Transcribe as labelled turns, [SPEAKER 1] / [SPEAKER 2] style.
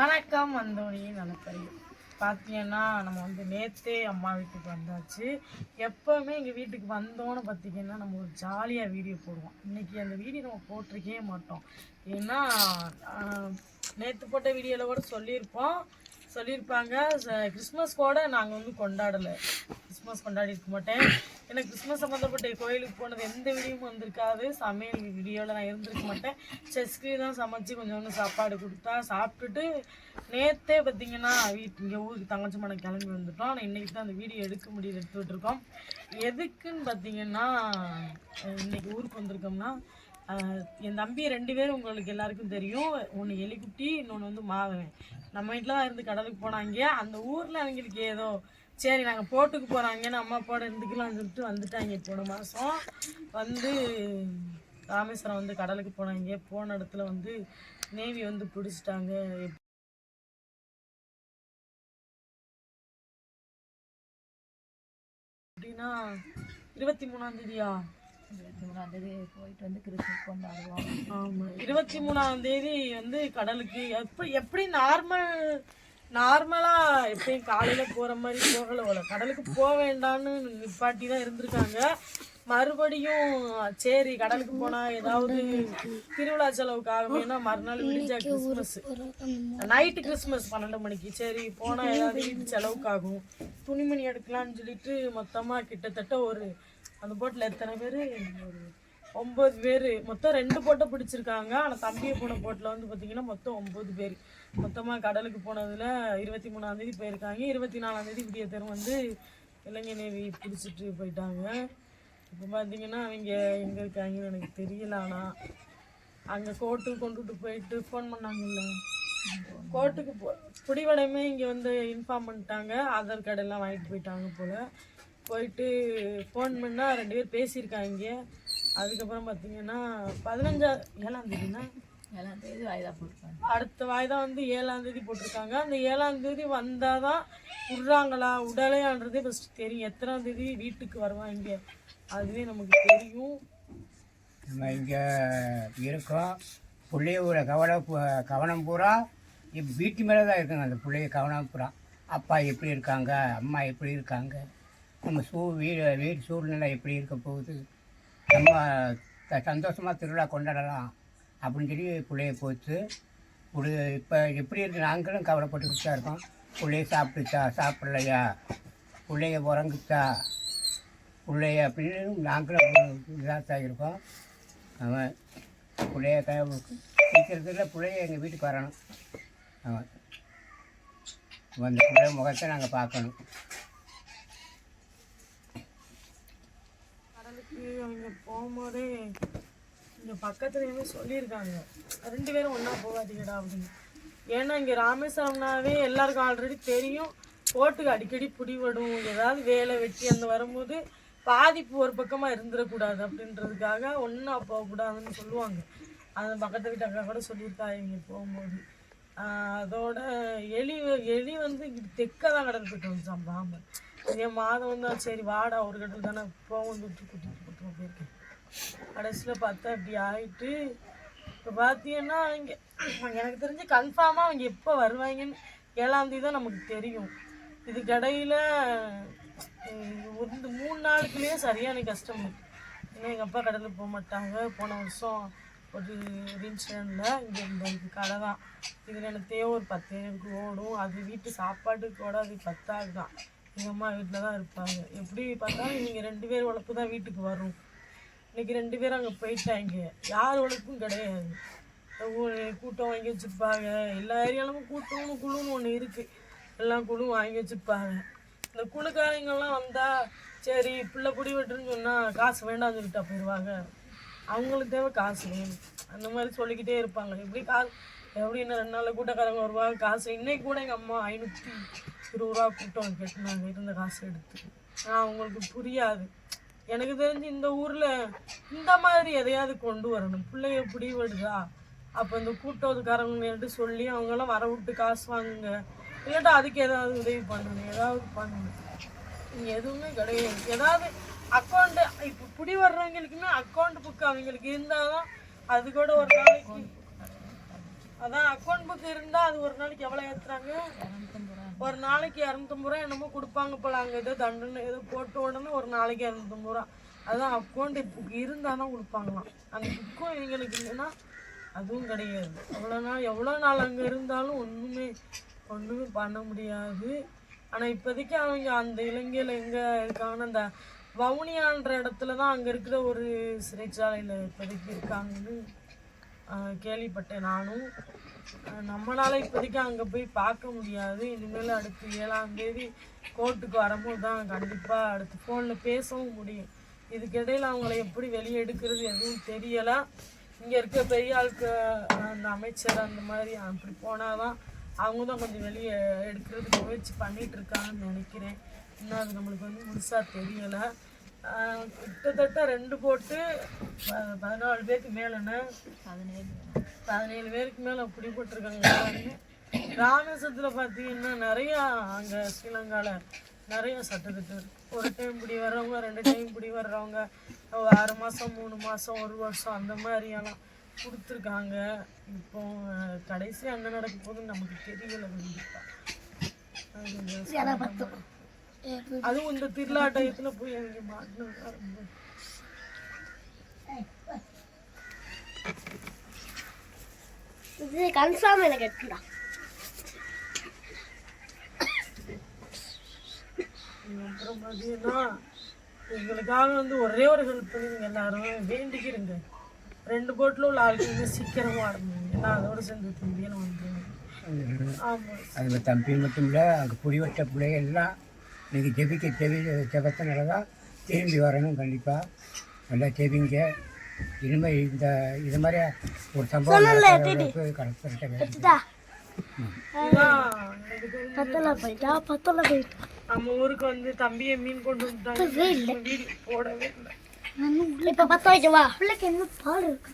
[SPEAKER 1] வணக்கம் வந்தோடனே நினைப்பறியும் பார்த்தீங்கன்னா நம்ம வந்து நேற்றே அம்மா வீட்டுக்கு வந்தாச்சு. எப்போவுமே எங்கள் வீட்டுக்கு வந்தோன்னு பார்த்தீங்கன்னா நம்ம ஒரு ஜாலியாக வீடியோ போடுவோம். இன்னைக்கு அந்த வீடியோ நம்ம போட்டிருக்கவே மாட்டோம். ஏன்னா நேற்று போட்ட வீடியோவில் கூட சொல்லியிருப்போம். சொல்லியிருப்பாங்க. கிறிஸ்மஸ் கூட நாங்கள் வந்து கொண்டாடலை. கிறிஸ்மஸ் கொண்டாடி இருக்க மாட்டேன். எனக்கு கிறிஸ்மஸ் சம்மந்தப்பட்ட கோயிலுக்கு போனது எந்த வீடியோவும் வந்திருக்காது. சமையல் வீடியோவில் நான் இருந்திருக்க மாட்டேன். செஸ்க்கு தான் சமைச்சு கொஞ்சோண்டு சாப்பாடு கொடுத்தா சாப்பிட்டுட்டு நேற்றே பார்த்தீங்கன்னா வீட்டு இங்கே ஊருக்கு தங்கச்சி மனை கிளம்பி வந்துட்டோம். ஆனால் இன்றைக்கி தான் அந்த வீடியோ எடுக்க முடியல எடுத்துகிட்டு இருக்கோம் எதுக்குன்னு பார்த்தீங்கன்னா இன்றைக்கி இன்னைக்கு ஊருக்கு வந்திருக்கோம்னா என் தம்பி ரெண்டு பேரும் உங்களுக்கு எல்லாருக்கும் தெரியும். ஒன்று எலிக்குட்டி இன்னொன்று வந்து மாதவன். நம்ம வீட்டில் தான் இருந்து கடலுக்கு போனாங்க. அந்த ஊரில் அவங்களுக்கு ஏதோ சரி நாங்கள் போட்டுக்கு போகிறாங்கன்னு அம்மா அப்பாவோட இருந்துக்கலாம்னு சொல்லிட்டு வந்துட்டாங்க போன மாதம் வந்து ராமேஸ்வரம் வந்து கடலுக்கு போனாங்க. போன இடத்துல வந்து நேவி வந்து பிடிச்சிட்டாங்க. எப்படின்னா இருபத்தி மூணாம் தேதியா?
[SPEAKER 2] இருபத்தி மூணாம் தேதி போயிட்டு வந்து கிறிஸ்மஸ் கொண்டாடுவோம்.
[SPEAKER 1] ஆமா. இருபத்தி மூணாம் தேதி வந்து கடலுக்கு. எப்படி எப்படி நார்மல் நார்மலா எப்பயும் காலையில போற மாதிரி போகல போல. கடலுக்கு போக வேண்டாம்னு நிப்பாட்டி தான் இருந்திருக்காங்க. மறுபடியும் சரி கடலுக்கு போனா ஏதாவது திருவிழா செலவுக்கு ஆகுமேனா மறுநாள் விடிஞ்சா கிறிஸ்மஸ் நைட்டு கிறிஸ்மஸ் பன்னெண்டு மணிக்கு. சரி போனா ஏதாவது வீட்டு செலவுக்கு ஆகும் துணிமணி எடுக்கலாம்னு சொல்லிட்டு மொத்தமா கிட்டத்தட்ட ஒரு அந்த போட்டில் எத்தனை பேர்? ஒரு ஒம்பது பேர். மொத்தம் ரெண்டு போட்டை பிடிச்சிருக்காங்க. ஆனால் தம்பியை போன போட்டில் வந்து பார்த்தீங்கன்னா மொத்தம் ஒம்பது பேர். மொத்தமாக கடலுக்கு போனதில் இருபத்தி மூணாந்தேதி போயிருக்காங்க. இருபத்தி நாலாந்தேதி விடிய தரும் வந்து இலங்கை நேவி பிடிச்சிட்டு போயிட்டாங்க. இப்போ பார்த்தீங்கன்னா அவங்க எங்கே இருக்காங்கன்னு எனக்கு தெரியல ஆனால் அங்கே கோர்ட்டுக்கு கொண்டுட்டு போயிட்டு ஃபோன் பண்ணாங்கல்ல. கோர்ட்டுக்கு போ குடிவடையுமே இங்கே வந்து இன்ஃபார்ம் பண்ணிட்டாங்க. ஆதார் கார்டு எல்லாம் வாங்கிட்டு போயிட்டாங்க போல். போயிட்டு ஃபோன் பண்ணால் ரெண்டு பேர் பேசியிருக்காங்க. அதுக்கப்புறம் பார்த்தீங்கன்னா பதினஞ்சா ஏழாம் தேதினா?
[SPEAKER 2] ஏழாம் தேதி வாய்தா போட்டுருக்காங்க.
[SPEAKER 1] அடுத்த வாய்தா வந்து ஏழாம் தேதி போட்டிருக்காங்க. அந்த ஏழாம் தேதி வந்தால் தான் விட்றாங்களா? உடலையான்றதே ஃபஸ்ட்டு தெரியும். எத்தனாம் தேதி வீட்டுக்கு வருவாங்க அதுவே நமக்கு தெரியும்.
[SPEAKER 3] நம்ம இங்கே இருக்கோம். பிள்ளையோட கவனம் கவனம் பூரா இப்போ வீட்டு மேலே தான் இருக்குங்க அந்த பிள்ளைய கவனம் பூரா. அப்பா எப்படி இருக்காங்க? அம்மா எப்படி இருக்காங்க? நம்ம சூ வீடு வீடு சூழ்நிலை எப்படி இருக்க போகுது? நம்ம த- சந்தோஷமா திருவிழா கொண்டாடலாம். அப்படின்னு சொல்லி பிள்ளைய போச்சு ஒரு இப்போ எப்படி இருக்கு? நாங்களும் கவலைப்பட்டுக்கிட்டு தான் இருக்கோம். பிள்ளைய சாப்பிட்டுச்சா? சாப்பிட்லையா? பிள்ளைய உறங்குச்சா? பிள்ளைய அப்படின்னு நாங்களும் இதாக தான் இருக்கோம். அவன் பிள்ளைய க சீக்கிரத்தில் பிள்ளைய எங்கள் வீட்டுக்கு வரணும். அவன் அந்த பிள்ளை முகத்தை நாங்கள் பார்க்கணும்.
[SPEAKER 1] கடலுக்கு அவங்க போகும்போதே இங்கே பக்கத்துலேயுமே சொல்லியிருக்காங்க. ரெண்டு பேரும் ஒன்றா போகாதீங்கடா அப்படின்னு. ஏன்னா இங்கே ராமேஸ்வரம்னாவே எல்லாருக்கும் ஆல்ரெடி தெரியும். கோட்டுக்கு அடிக்கடி பிடிபடும் ஏதாவது வேலை வெட்டி அந்த வரும்போது பாதிப்பு ஒரு பக்கமாக இருந்துடக்கூடாது அப்படின்றதுக்காக ஒன்றா போகக்கூடாதுன்னு சொல்லுவாங்க. அந்த பக்கத்து வீட்டு அக்கா கூட சொல்லியிருக்காங்க இங்கே போகும்போது. அதோட எலி எலி வந்து தெக்க தான் கடல் போயிட்டு வந்துச்சான் பாம்பு என் மாதம் வந்து சரி வாடா ஒரு கட்டத்தில் தானே போகும் கூட்டிகிட்டு போட்டு போயிருக்கேன். கடைசியில் பார்த்தா இப்படி ஆகிட்டு இப்போ பார்த்தீங்கன்னா அவங்க எனக்கு தெரிஞ்சு கன்ஃபார்மாக அவங்க எப்போ வருவாங்கன்னு ஏழாம் தேதி தான் நமக்கு தெரியும். இதுக்கு இடையில ஒரு இந்த மூணு நாளுக்குள்ளேயே சரியான கஷ்டம் ஏன்னா எங்கள் அப்பா கடலுக்கு போக மாட்டாங்க. போன வருஷம் ஒரு ஒரு இன்சிடெண்ட்டில் இங்கே இந்த கடை தான். இதில் எனக்கு தேவை ஒரு பத்து பேருக்கு ஓடும். அது வீட்டு சாப்பாட்டுக்கு கூட அது பத்தாது தான். எங்கள் அம்மா வீட்டில் தான் இருப்பாங்க. எப்படி பார்த்தாலும் நீங்கள் ரெண்டு பேர் உழைப்பு தான் வீட்டுக்கு வரும். இன்னைக்கு ரெண்டு பேரும் அங்கே போயிட்டாங்க. யார் உழைப்பும் கிடையாது. கூட்டம் வாங்கி வச்சுருப்பாங்க. எல்லா ஏரியாலும் கூட்டம்னு குழுன்னு ஒன்று இருக்குது எல்லாம் குழு வாங்கி வச்சுருப்பாங்க. இந்த குழுக்காரங்கெல்லாம் வந்தால் சரி பிள்ளை பிடி வெட்டுன்னு சொன்னால் காசு வேண்டாம்னு சொல்லிட்டா போயிடுவாங்க அவங்களுக்கு தேவை காசு வேணும். அந்த மாதிரி சொல்லிக்கிட்டே இருப்பாங்க. எப்படி காசு எப்படி இன்னும் ரெண்டு நாளில் கூட்டக்காரங்க வருவாங்க? காசு இன்னைக்கு கூட எங்கள் அம்மா ஐநூற்றி இருபது ரூபா கூட்டம் கட்டினாங்க. இருந்த காசு எடுத்து. ஆனால் அவங்களுக்கு புரியாது. எனக்கு தெரிஞ்சு இந்த ஊரில் இந்த மாதிரி எதையாவது கொண்டு வரணும். பிள்ளைய பிடிவிடுதா அப்போ இந்த கூட்டத்துக்காரங்கள்ட்ட சொல்லி அவங்கெல்லாம் வர விட்டு காசு வாங்குங்க. இல்லாட்டா அதுக்கு ஏதாவது உதவி பண்ணணும் ஏதாவது பண்ணணும். இங்கே எதுவுமே கிடையாது. ஏதாவது அக்கௌண்ட் இப்போ பிடி வர்றவங்களுக்குமே அக்கௌண்ட் புக் அவங்களுக்கு இருந்தால் தான் அது கூட ஒரு நாளைக்கு. அதான் அக்கௌண்ட் புக் இருந்தா அது ஒரு நாளைக்கு எவ்வளவு ஏத்துறாங்க? ஒரு நாளைக்கு இரநூத்தம்பது ரூபா என்னமோ கொடுப்பாங்க போல அங்கே ஏதோ தண்டனை ஏதோ போட்ட உடனே ஒரு நாளைக்கு இரநூத்தம்பது ரூபா. அதுதான் அக்கௌண்ட் இப்போ இருந்தால் தான் கொடுப்பாங்களாம். அந்த புக்கும் எங்களுக்கு இல்லைன்னா அதுவும் கிடையாது. அவ்வளோ நாள் எவ்வளோ நாள் அங்கே இருந்தாலும் ஒன்றுமே ஒன்றுமே பண்ண முடியாது. ஆனால் இப்போதைக்கு அவங்க அந்த இலங்கையில் எங்கே இருக்காங்கன்னா அந்த வவுனியான்ற இடத்துல தான் அங்கே இருக்கிற ஒரு சிறைச்சாலையில் இப்போதைக்கு இருக்காங்கன்னு கேள்விப்பட்டேன் நானும். நம்மளால இப்போதைக்கு அங்கே போய் பார்க்க முடியாது. இனிமேல் அடுத்து ஏழாம் தேதி கோர்ட்டுக்கு வரும்போது தான் கண்டிப்பாக அடுத்து ஃபோனில் பேசவும் முடியும். இதுக்கிடையில் அவங்கள எப்படி வெளியே எடுக்கிறது எதுவும் தெரியலை. இங்கே இருக்க பெரிய ஆளுக்கு அந்த அமைச்சர் அந்த மாதிரி அப்படி போனால் தான் அவங்க தான் கொஞ்சம் வெளியே எடுக்கிறதுக்கு முயற்சி பண்ணிகிட்ருக்காங்கன்னு நினைக்கிறேன். இன்னும் அது நம்மளுக்கு வந்து முழுசாக தெரியலை. கிட்டத்தட்ட ரெண்டு போட்டு ப- பதினாலு பேருக்கு மேலேன்னு
[SPEAKER 2] பதினேழு
[SPEAKER 1] பதினேழு பேருக்கு மேலே பிடிபட்டிருக்காங்க எல்லாருமே ராமேஸ்வரத்தில் பார்த்தீங்கன்னா நிறையா அங்கே ஸ்ரீலங்காவில் நிறைய சட்டத்திட்டம் ஒரு டைம் இப்படி வர்றவங்க ரெண்டு டைம் இப்படி வர்றவங்க ஆறு மாதம் மூணு மாதம் ஒரு வருஷம் அந்த மாதிரியெல்லாம் கொடுத்துருக்காங்க. இப்போ கடைசியாக கடைசி அங்கே நடக்க போகுதுன்னு நமக்கு தெரியலை கண்டிப்பாக அதுவும் இந்த திருவிழா டயத்தில் போய் அவங்க மாட்டினது ரொம்ப
[SPEAKER 4] இது எனக்கு எடுத்துடா.
[SPEAKER 1] அப்புறம் பார்த்தீங்கன்னா எங்களுக்காக வந்து ஒரே ஒரு ஹெல்ப் பண்ணுங்க எல்லாரும் வேண்டிக்கிறங்க. ரெண்டு போட்டில் உள்ள ஆளுக்கு சீக்கிரமாக ஆடணும் ஏன்னா அதோட சேர்ந்து தம்பியெல்லாம் வந்துருங்க ஆமாம்
[SPEAKER 3] அதில் தம்பி மட்டும் இல்லை அங்கே புடிவட்ட பிள்ளைங்க எல்லாம் நீங்கள் ஜெபிக்க ஜெபி ஜெபத்தினால தான் திரும்பி வரணும் கண்டிப்பாக நல்லா ஜெபிங்க இனிமேல் இந்த இது மாதிரி ஒரு சம்பவம்
[SPEAKER 4] போயிட்டா
[SPEAKER 1] நம்ம ஊருக்கு வந்து தம்பியை மீன் கொண்டு வந்துட்டாங்க. வீடியோ போடவே இல்லை.
[SPEAKER 4] இப்ப பத்த வைக்க வா. பிள்ளைக்கு என்ன பால் இருக்கு.